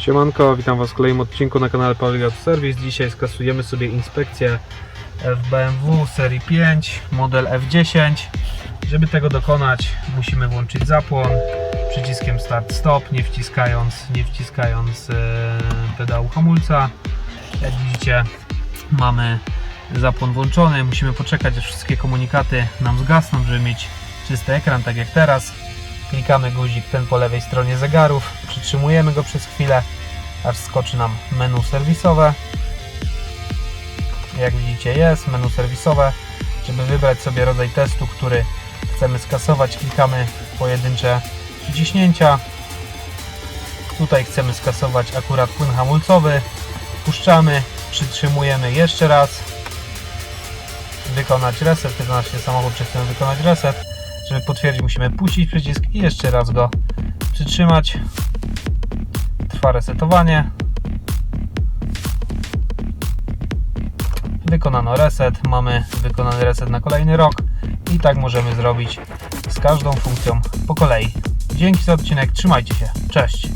Siemanko, witam Was w kolejnym odcinku na kanale Auto Service. Dzisiaj skasujemy sobie inspekcję w BMW serii 5, model F10. Żeby tego dokonać, musimy włączyć zapłon przyciskiem start stop, nie wciskając, nie wciskając e, pedału hamulca. Jak widzicie, mamy zapłon włączony. Musimy poczekać, aż wszystkie komunikaty nam zgasną, żeby mieć czysty ekran, tak jak teraz. Klikamy guzik ten po lewej stronie zegarów, przytrzymujemy go przez chwilę, aż skoczy nam menu serwisowe. Jak widzicie jest menu serwisowe. Żeby wybrać sobie rodzaj testu, który chcemy skasować, klikamy pojedyncze przyciśnięcia. Tutaj chcemy skasować akurat płyn hamulcowy. Puszczamy, przytrzymujemy jeszcze raz. Wykonać reset, nasz się samochód, czy chcemy wykonać reset. Żeby potwierdzić, musimy puścić przycisk i jeszcze raz go przytrzymać. Trwa resetowanie. Wykonano reset, mamy wykonany reset na kolejny rok i tak możemy zrobić z każdą funkcją po kolei. Dzięki za odcinek, trzymajcie się, cześć!